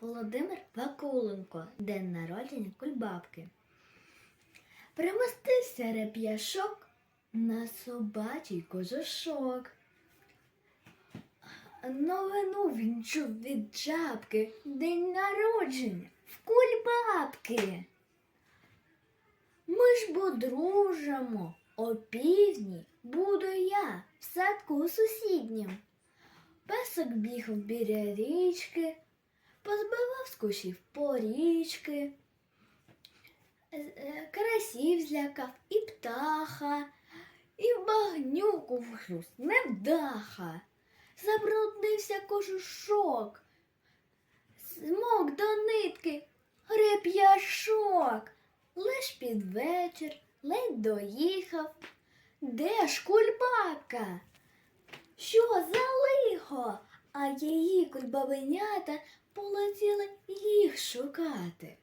Володимир Вакуленко. День народження кульбабки. Примостився реп'яшок на собачий кожушок. Новину він чув від жабки. День народження в кульбабки. Ми ж подружимо. О півдні буду я в садку сусіднім. Песок бігав біля річки, позбивав з кущів порічки, Е, карасів злякав і птаха, і в багнюку вхлюс невдаха. Забруднився кожушок, змок до нитки, реп'яшок. Лиш під вечір ледь доїхав. Де ж кульбака? Що за лихо? А її кульбабенята полетіли їх шукати.